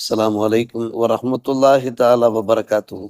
السلام عليكم ورحمة الله تعالى وبركاته.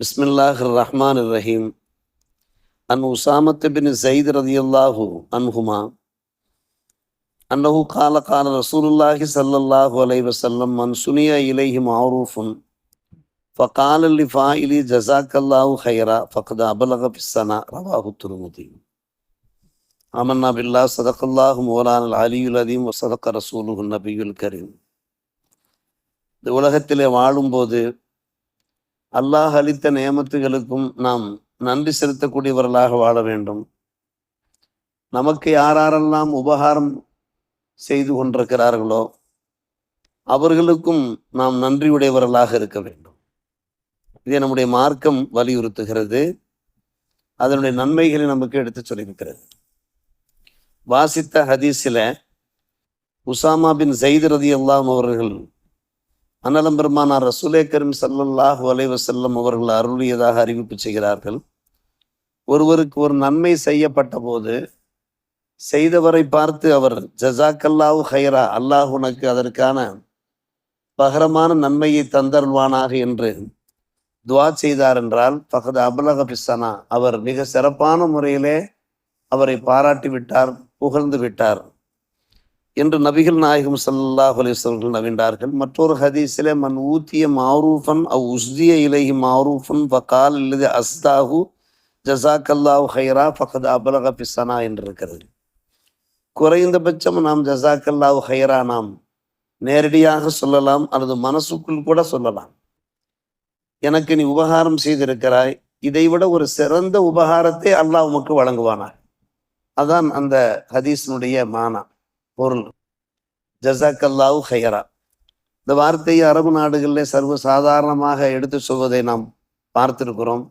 بسم الله الرحمن الرحيم. عن أسامة بن زيد رضي الله عنهما أنه قال قال رسول الله صلى الله عليه وسلم من سني إليه معروف فقال لفاعل جزاك الله خيرا فقد أبلغ في السنة رواه الترمذي. ஆமன்னா பில்லா சதக்கல்லாஹ் மோலானல் அலியுல் அதீம் வசதக்க ரசூலுகு நபியுல் கரீம். இந்த உலகத்திலே வாழும்போது அல்லாஹ் அளித்த நியமத்துகளுக்கும் நாம் நன்றி செலுத்தக்கூடியவர்களாக வாழ வேண்டும். நமக்கு யாரெல்லாம் உபகாரம் செய்து கொண்டிருக்கிறார்களோ அவர்களுக்கும் நாம் நன்றியுடையவர்களாக இருக்க வேண்டும். இதை நம்முடைய மார்க்கம் வலியுறுத்துகிறது. அதனுடைய நன்மைகளை நமக்கு எடுத்து சொல்லியிருக்கிறது. வாசித்த ஹதீஸில் உசாமா பின் ஜெயித் ரதி அல்லாம் அவர்கள் அன்னலம் பெருமானார் ரசூலே கரீம் சல்லல்லாஹு அவர்கள் அருளியதாக அறிவிப்பு செய்கிறார்கள். ஒருவருக்கு ஒரு நன்மை செய்யப்பட்ட போது செய்தவரை பார்த்து அவர் ஜசாக்கல்லாஹு ஹைரா அல்லாஹ் உனக்கு அதற்கான பகரமான நன்மையை தந்தருள்வானாக என்று துவா செய்தார் என்றால் பகத அபலக பிசனா அவர் மிக சிறப்பான முறையிலே அவரை பாராட்டி விட்டார். புகழ்ந்து விட்டார். என்று நபிகள் நாயகம் சல்லாஹ் அலிஸ்வர்கள் வஸல்லம் மற்றொரு ஹதீஸிலே மன் ஊத்திய மாரூஃபன் அவ் உஸ்திய இலகி மாரூஃபன் ஃபகால் இல்லது அஸ்தாஹு ஜசாக்கல்லாஹ் ஹைரா ஃபகத் அபலக பிசனா என்று இருக்கிறது குறைந்தபட்சம் நாம் ஜசாக்கல்லாஹ் ஹைரா நாம் நேரடியாக சொல்லலாம் அல்லது மனசுக்குள் கூட சொல்லலாம். எனக்கு நீ உபகாரம் செய்திருக்கிறாய். இதைவிட ஒரு சிறந்த உபகாரத்தை அல்லாஹ் உமக்கு வழங்குவானார் அதான் அந்த ஹதீஸினுடைய மானா பொருள். ஜசாக்கல்லாவு ஹையரா இந்த வார்த்தையை அரபு நாடுகளில் சர்வ சாதாரணமாக எடுத்து சொல்வதை நாம் பார்த்திருக்கிறோம்.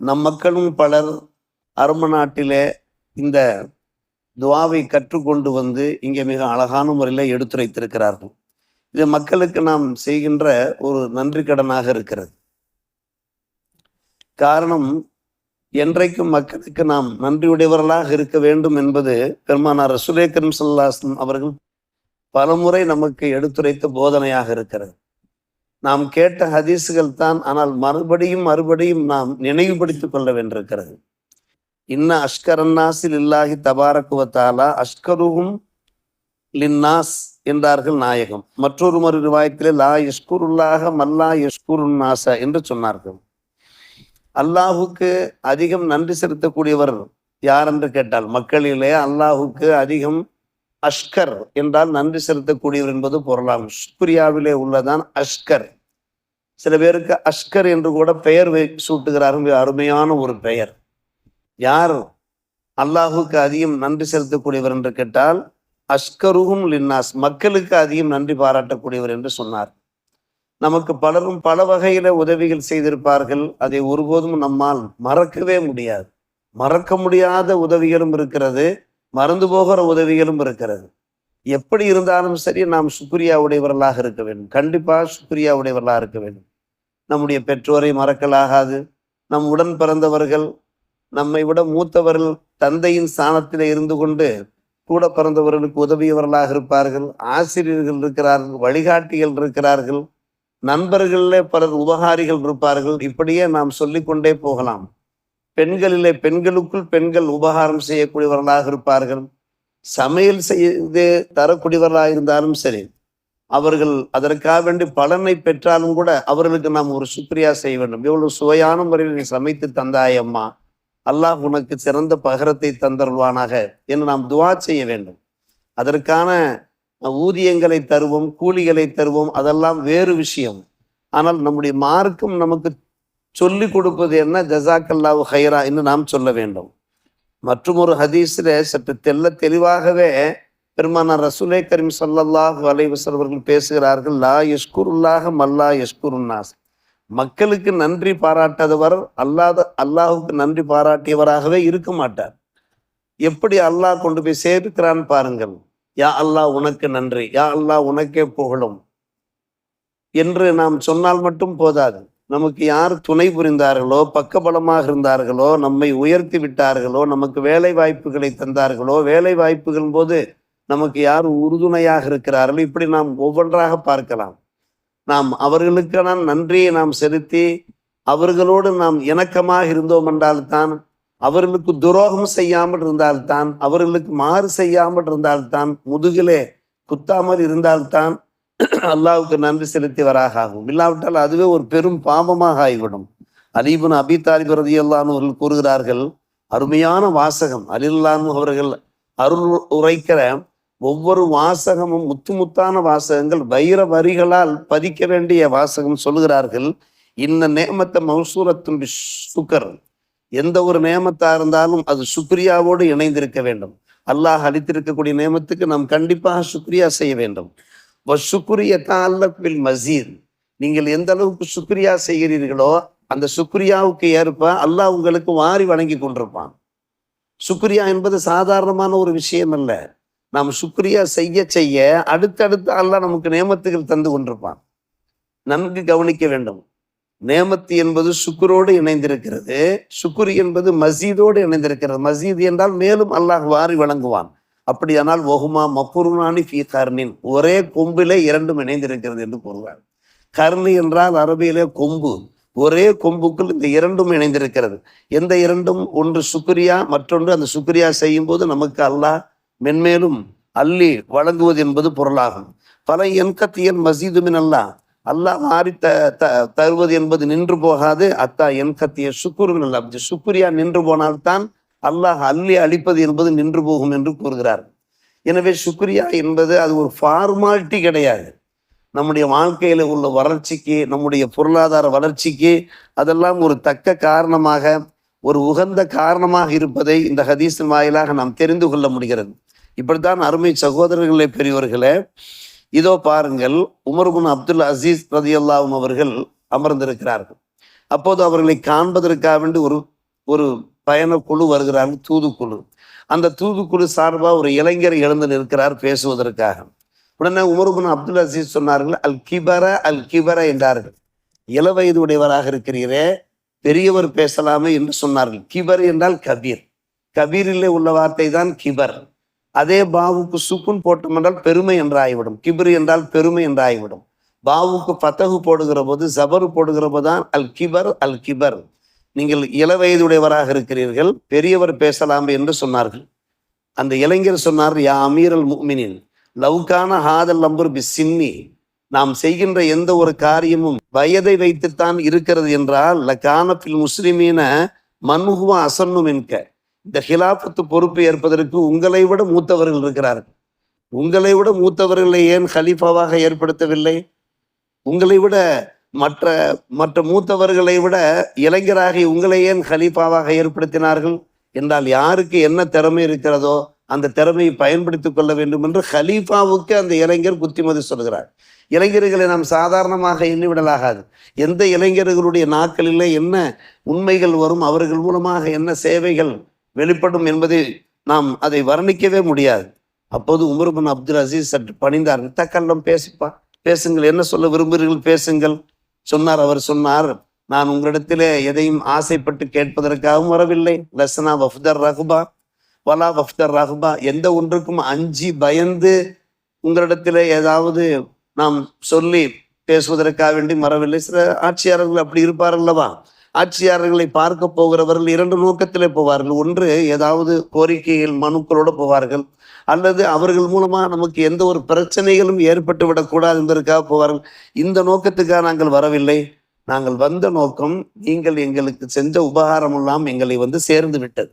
நம் மக்களும் பலர் அரபு நாட்டிலே இந்த துவாவை கற்றுக்கொண்டு வந்து இங்கே மிக அழகான முறையில் எடுத்துரைத்திருக்கிறார்கள். இது மக்களுக்கு நாம் செய்கின்ற ஒரு நன்றி கடனாக இருக்கிறது. காரணம் என்றைக்கும் மக்களுக்கு நாம் நன்றியுடையவர்களாக இருக்க வேண்டும் என்பது பெருமானார் ரசுலேக்கரம் சல்லாஸ்லம் அவர்கள் பலமுறை நமக்கு எடுத்துரைத்த போதனையாக இருக்கிறது. நாம் கேட்ட ஹதீஸுகள் தான் ஆனால் மறுபடியும் மறுபடியும் நாம் நினைவுபடுத்திக் கொள்ள வேண்டியிருக்கிறது. இன்ன அஷ்கரன்னாசில் இல்லாஹி தபாரக்குவத்தாலா அஷ்கருகும் லின்னாஸ் என்றார்கள் நாயகம். மற்றொரு மறு ரிவாயத்திலே லா யஷ்குருல்லாக மல்லா யஷ்குருன்னாசா என்று சொன்னார்கள். அல்லாஹுக்கு அதிகம் நன்றி செலுத்தக்கூடியவர் யார் என்று கேட்டால் மக்களிலே அல்லாஹுக்கு அதிகம் அஷ்கர் என்றால் நன்றி செலுத்தக்கூடியவர் என்பது பொருளாகும் சுக்ரியாவிலே உள்ளதான் அஷ்கர். சில பேருக்கு அஷ்கர் என்று கூட பெயர் வை சூட்டுகிறார்கள் அருமையான ஒரு பெயர். யார் அல்லாஹுக்கு அதிகம் நன்றி செலுத்தக்கூடியவர் என்று கேட்டால் அஷ்கருகும் லின்னாஸ் மக்களுக்கு அதிகம் நன்றி பாராட்டக்கூடியவர் என்று சொன்னார். நமக்கு பலரும் பல வகையில உதவிகள் செய்திருப்பார்கள். அதை ஒருபோதும் நம்மால் மறக்கவே முடியாது. மறக்க முடியாத உதவிகளும் இருக்கிறது. மறந்து போகிற உதவிகளும் இருக்கிறது. எப்படி இருந்தாலும் சரி நாம் சுக்ரியா உடையவர்களாக இருக்க வேண்டும். கண்டிப்பாக சுக்ரியா உடையவர்களாக இருக்க வேண்டும். நம்முடைய பெற்றோரை மறக்கலாகாது. நம் உடன் பிறந்தவர்கள் நம்மை விட மூத்தவர்கள் தந்தையின் ஸ்தானத்தில் இருந்து கொண்டு கூட பிறந்தவர்களுக்கு உதவியவர்களாக இருப்பார்கள். ஆசிரியர்கள் இருக்கிறார்கள் வழிகாட்டிகள் இருக்கிறார்கள். நண்பர்களிலே பலர் உபகாரிகள் இருப்பார்கள். இப்படியே நாம் சொல்லிக்கொண்டே போகலாம். பெண்களிலே பெண்களுக்குள் பெண்கள் உபகாரம் செய்யக்கூடியவர்களாக இருப்பார்கள். சமையல் செய்து தரக்கூடியவர்களாக இருந்தாலும் சரி அவர்கள் அதற்காக வேண்டி பலனை பெற்றாலும் கூட அவர்களுக்கு நாம் ஒரு சுக்ரியா செய்ய வேண்டும். எவ்வளவு சுவையான முறையில் நீ சமைத்து தந்தாயம்மா அல்லாஹ் உனக்கு சிறந்த பகரத்தை தந்தருவானாக என்று நாம் துவா செய்ய வேண்டும். அதற்கான ஊதியங்களை தருவோம் கூலிகளை தருவோம் அதெல்லாம் வேறு விஷயம். ஆனால் நம்முடைய மார்க்கம் நமக்கு சொல்லி கொடுப்பது என்ன? ஜசாக்கல்லாவு ஹைரா என்று நாம் சொல்ல வேண்டும். மற்றும் ஒரு ஹதீஸில் சற்று தெல்ல தெளிவாகவே பெருமானார் ரசூலே கரீம் சல்லல்லாஹு அலைவசர் அவர்கள் பேசுகிறார்கள் லா யஷ்குருல்லாக மல்லா யஷ்குருன்னாஸ் மக்களுக்கு நன்றி பாராட்டாதவர் அல்லாத அல்லாஹுக்கு நன்றி பாராட்டியவராகவே இருக்க மாட்டார். எப்படி அல்லாஹ் கொண்டு போய் சேர்க்கிறான் பாருங்கள். யா அல்லாஹ் உனக்கு நன்றி. யா அல்லாஹ் உனக்கே புகழும். என்று நாம் சொன்னால் மட்டும் போதாது. நமக்கு யார் துணை புரிந்தார்களோ பக்கபலமாக இருந்தார்களோ நம்மை உயர்த்தி விட்டார்களோ நமக்கு வேலை வாய்ப்புகளை தந்தார்களோ வேலை வாய்ப்புகள் போது நமக்கு யார் உறுதுணையாக இருக்கிறார்களோ இப்படி நாம் ஒவ்வொன்றாக பார்க்கலாம். நாம் அவர்களுக்கான நன்றியை நாம் செலுத்தி அவர்களோடு நாம் இணக்கமாக இருந்தோம் என்றால்தான் அவர்களுக்கு துரோகம் செய்யாமல் இருந்தால்தான் அவர்களுக்கு மாறு செய்யாமல் இருந்தால்தான் முதுகிலே குத்தாமல் இருந்தால்தான் அல்லாவுக்கு நன்றி செலுத்தியவராக ஆகும் இல்லாவிட்டால் அதுவே ஒரு பெரும் பாவமாக ஆகிவிடும். அலீபன் அபி தாலிப் ரதி அவர்கள் கூறுகிறார்கள் அருமையான வாசகம். அலில்லான் அவர்கள் அருள் உரைக்கிற ஒவ்வொரு வாசகமும் முத்து முத்தான வாசகங்கள் வைர வரிகளால் பதிக்க வேண்டிய வாசகம் சொல்லுகிறார்கள். இந்த நேமத்தை மௌசூரத்தும் சுக்கர் எந்த ஒரு நேமத்தா இருந்தாலும் அது சுக்ரியாவோடு இணைந்திருக்க வேண்டும். அல்லாஹ் அளித்திருக்கக்கூடிய நேமத்துக்கு நாம் கண்டிப்பாக சுக்ரியா செய்ய வேண்டும். சுக்ரியத்தால் மசீத் நீங்கள் எந்த அளவுக்கு சுக்ரியா செய்கிறீர்களோ அந்த சுக்ரியாவுக்கு ஏற்ப அல்லாஹ் உங்களுக்கு வாரி வணங்கி கொண்டிருப்பான். சுக்ரியா என்பது சாதாரணமான ஒரு விஷயம் அல்ல. நாம் சுக்ரியா செய்ய செய்ய அடுத்தடுத்து அல்லாஹ் நமக்கு நேமத்துகள் தந்து கொண்டிருப்பான். நன்கு கவனிக்க வேண்டும். நேமத்து என்பது சுக்குரோடு இணைந்திருக்கிறது. சுக்குரி என்பது மசீதோடு இணைந்திருக்கிறது. மசீத் என்றால் மேலும் அல்லாஹ் வாரி வழங்குவான். அப்படியானால் ஒகுமா மப்புருனானி ஃபி கர்ணின் ஒரே கொம்பிலே இரண்டும் இணைந்திருக்கிறது என்று கூறுவார். கர்ணி என்றால் அரபியிலே கொம்பு. ஒரே கொம்புக்குள் இந்த இரண்டும் இணைந்திருக்கிறது. எந்த இரண்டும்? ஒன்று சுக்ரியா மற்றொன்று அந்த சுக்ரியா செய்யும் போது நமக்கு அல்லாஹ் மென்மேலும் அள்ளி வழங்குவது என்பது பொருளாகும். பல என்கத்தியன் மசீதுமின் அல்லாஹ். அல்லாஹ் மாறி த தருவது என்பது நின்று போகாது. அத்தா என் கத்திய சுக்குருவின் அல்ல அப்படி சுக்குரியா நின்று போனால்தான் அல்லாஹ் அள்ளி அழிப்பது என்பது நின்று போகும் என்று கூறுகிறார். எனவே சுக்ரியா என்பது அது ஒரு ஃபார்மாலிட்டி கிடையாது. நம்முடைய வாழ்க்கையில் உள்ள வளர்ச்சிக்கு நம்முடைய பொருளாதார வளர்ச்சிக்கு அதெல்லாம் ஒரு தக்க காரணமாக ஒரு உகந்த காரணமாக இருப்பதை இந்த ஹதீஸின் வாயிலாக நாம் தெரிந்து கொள்ள முடிகிறது. இப்படித்தான் அருமை சகோதரர்களே பெரியவர்களே இதோ பாருங்கள் உமர்குன் அப்துல் அசீஸ் ரதி அல்லாவும் அவர்கள் அமர்ந்திருக்கிறார்கள். அப்போது அவர்களை காண்பதற்காக வேண்டி ஒரு ஒரு பயணக்குழு வருகிறார்கள் தூதுக்குழு. அந்த தூதுக்குழு சார்பாக ஒரு இளைஞர் எழுந்து நிற்கிறார் பேசுவதற்காக. உடனே உமர்புன் அப்துல் அசீஸ் சொன்னார்கள் அல் கிபர அல் கிபர என்றார்கள். இள வயது உடையவராக இருக்கிறீரே பெரியவர் பேசலாமே என்று சொன்னார்கள். கிபர் என்றால் கபீர். கபீரிலே உள்ள வார்த்தை தான் கிபர். அதே பாவுக்கு சுக்குன் போட்டோம் என்றால் பெருமை என்று ஆகிவிடும் கிபிர் என்றால் பெருமை என்று ஆகிவிடும் பாவுக்கு பத்தகு போடுகிற போது ஜபரு போடுகிற போதுதான் அல் கிபர் அல் கிபர். நீங்கள் இள வயதுடையவராக இருக்கிறீர்கள் பெரியவர் பேசலாம் என்று சொன்னார்கள். அந்த இளைஞர் சொன்னார் யா அமீர் அல் முக்மினின் லவ்கான ஹாதல் நம்பர் பி சின்னி நாம் செய்கின்ற எந்த ஒரு காரியமும் வயதை வைத்துத்தான் இருக்கிறது என்றால் லக்கானப்பில் முஸ்லிமீன மன்முகுவா அசன்னும் என்க இந்த ஹிலாபத்து பொறுப்பு ஏற்பதற்கு உங்களை விட மூத்தவர்கள் இருக்கிறார்கள். உங்களை விட மூத்தவர்களை ஏன் ஹலீஃபாவாக ஏற்படுத்தவில்லை? உங்களை விட மற்ற மற்ற மூத்தவர்களை விட இளைஞராகி உங்களை ஏன் ஹலீஃபாவாக ஏற்படுத்தினார்கள்? என்றால் யாருக்கு என்ன திறமை இருக்கிறதோ அந்த திறமையை பயன்படுத்திக் கொள்ள வேண்டும் என்று ஹலீஃபாவுக்கு அந்த இளைஞர் புத்திமதி சொல்கிறார். இளைஞர்களை நாம் சாதாரணமாக எண்ணிவிடலாகாது. எந்த இளைஞர்களுடைய நாட்களில் என்ன உண்மைகள் வரும் அவர்கள் மூலமாக என்ன சேவைகள் வெளிப்படும் என்பதை நாம் அதை வர்ணிக்கவே முடியாது. அப்போது உமருபன் அப்துல் அசீஸ் சற்று பணிந்தார். தக்கல்லம் பேசிப்பா பேசுங்கள். என்ன சொல்ல விரும்புகிறீர்கள்? பேசுங்கள். சொன்னார். அவர் சொன்னார் நான் உங்களிடத்திலே எதையும் ஆசைப்பட்டு கேட்பதற்காகவும் வரவில்லை. லசனா வஃப்தர் ரகுபா வலா வஃப்தர் ரகுபா எந்த ஒன்றுக்கும் அஞ்சி பயந்து உங்களிடத்திலே ஏதாவது நாம் சொல்லி பேசுவதற்காக வேண்டி வரவில்லை. சில ஆட்சியாளர்கள் அப்படி இருப்பார்கள்லவா ஆட்சியாளர்களை பார்க்க போகிறவர்கள் இரண்டு நோக்கத்திலே போவார்கள். ஒன்று ஏதாவது கோரிக்கைகள் மனுக்களோடு போவார்கள். அல்லது அவர்கள் மூலமாக நமக்கு எந்த ஒரு பிரச்சனைகளும் ஏற்பட்டு விடக்கூடாது என்பதற்காக போவார்கள். இந்த நோக்கத்துக்காக நாங்கள் வரவில்லை. நாங்கள் வந்த நோக்கம் நீங்கள் எங்களுக்கு செஞ்ச உபகாரம் எல்லாம் எங்களை வந்து சேர்ந்து விட்டது.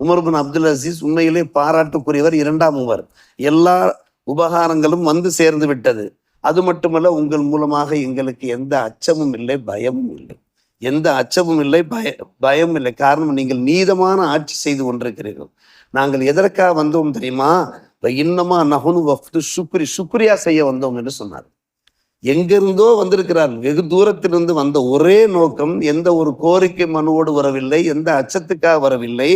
உமர்பின் அப்துல் அசீஸ் உண்மையிலே பாராட்டுக்குரியவர் இரண்டாம் உமர். எல்லா உபகாரங்களும் வந்து சேர்ந்து விட்டது. அது மட்டுமல்ல உங்கள் மூலமாக எங்களுக்கு எந்த அச்சமும் இல்லை பயமும் இல்லை. எந்த அச்சமும் இல்லை பய பயம் இல்லை. காரணம் நீங்கள் நீதமான ஆட்சி செய்து கொண்டிருக்கிறீர்கள். நாங்கள் எதற்காக வந்தோம் தெரியுமா? இன்னமா நகுனு வஃப்து சுக்ரி சுக்ரியா செய்ய வந்தோம் என்று சொன்னார் எங்கிருந்தோ வந்திருக்கிறார் வெகு தூரத்திலிருந்து வந்த ஒரே நோக்கம் எந்த ஒரு கோரிக்கை மனுவோடு வரவில்லை எந்த அச்சத்துக்காக வரவில்லை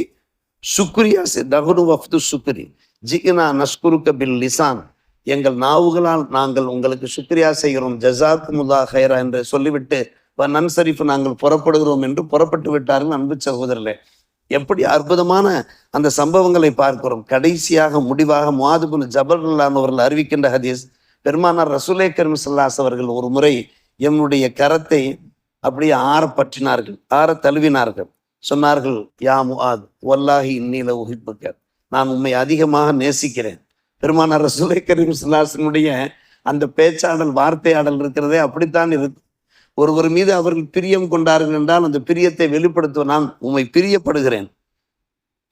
சுக்ரியா நகுனு வஃப்து சுக்ரி ஜிகினா நஸ்குருக்க பில் லிசான். எங்கள் நாவுகளால் நாங்கள் உங்களுக்கு சுக்ரியா செய்கிறோம். ஜசாக்கு முதா ஹைரா என்று சொல்லிவிட்டு நன்சரிப்பு நாங்கள் புறப்படுகிறோம் என்று புறப்பட்டு விட்டார்கள் அன்பு சகோதரர்களே. எப்படி அற்புதமான அந்த சம்பவங்களை பார்க்கிறோம். கடைசியாக முடிவாக முவாதுபுன் ஜபர்லானவர்கள் அறிவிக்கின்ற ஹதீஸ் பெருமானார் ரசூலே கரீம் சல்லாஸ் அவர்கள் ஒரு முறை எம்முடைய கரத்தை அப்படியே ஆற பற்றினார்கள் ஆற தழுவினார்கள். சொன்னார்கள் யா முஆத் வல்லாஹி இன்னில உகிப்புக்க நான் உண்மை அதிகமாக நேசிக்கிறேன். பெருமானார் ரசுலே கரீம் சல்லாசனுடைய அந்த பேச்சாடல் வார்த்தையாடல் இருக்கிறதே அப்படித்தான் இருக்கும் ஒருவர் மீது அவர்கள் பிரியம் கொண்டார்கள் என்றால் அந்த பிரியத்தை வெளிப்படுத்துவ நான் உண்மை பிரியப்படுகிறேன்.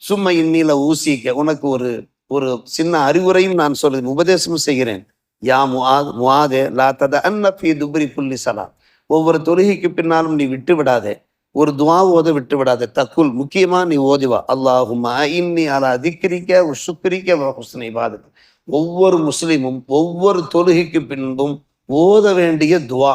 சும்மா இன்னில ஊசிக்க உனக்கு ஒரு ஒரு சின்ன அறிவுரையும் நான் சொல்கிறேன் உபதேசமும் செய்கிறேன். யா முஆத் முஆதே லா தத அன்ன ஃபீ துபரி புல்லி சலா ஒவ்வொரு தொழுகைக்கு பின்னாலும் நீ விட்டு விடாதே. ஒரு துவா ஓத விட்டு விடாதே. தக்குல் முக்கியமா நீ ஓதிவா. அல்லாஹுமா இன்னி அலா திக்ரிக்க சுக்ரிக்க ஹுஸ்னை இபாதத். ஒவ்வொரு முஸ்லீமும் ஒவ்வொரு தொழுகைக்கு பின்பும் ஓத வேண்டிய துவா.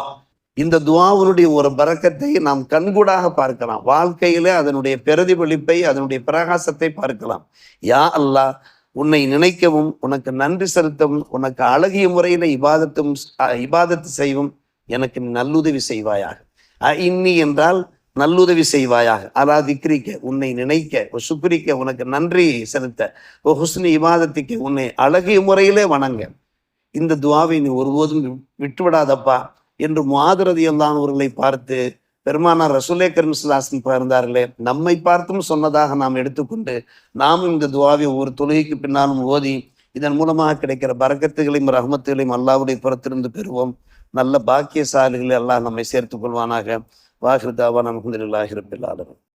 இந்த துவாவுடைய ஒரு பறக்கத்தை நாம் கண்கூடாக பார்க்கலாம். வாழ்க்கையில அதனுடைய பிரதிபலிப்பை அதனுடைய பிரகாசத்தை பார்க்கலாம். யா அல்லாஹ் உன்னை நினைக்கவும் உனக்கு நன்றி செலுத்தவும் உனக்கு அழகிய முறையில இபாதத்தும் இபாதத்து செய்வும் எனக்கு நல்லுதவி செய்வாயாக. அஹ், இன்னி என்றால் நல்லுதவி செய்வாயாக. அலா திக்ரிக்க உன்னை நினைக்க சுக்ரிக்க உனக்கு நன்றி செலுத்த. ஓ ஹுஸ்னி இபாதத்துக்கு உன்னை அழகிய முறையிலே வணங்க. இந்த துவாவை நீ ஒருபோதும் வி- விட்டுவிடாதப்பா. என்று மாதரதி அவர்களை பார்த்து பெருமானார் ரசூலே கரிம்ஸ்லாசன் இருந்தார்களே நம்மை பார்த்தும் சொன்னதாக நாம் எடுத்துக்கொண்டு நாமும் இந்த துவாவை ஒவ்வொரு தொழுகைக்கு பின்னாலும் ஓதி இதன் மூலமாக கிடைக்கிற பரக்கத்துகளையும் ரஹமத்துகளையும் அல்லாவுடைய புறத்திலிருந்து பெறுவோம். நல்ல பாக்கியசாலிகளை அல்லாஹ் நம்மை சேர்த்துக் கொள்வானாக. வாகிருதாவா நமக்கு ரபில்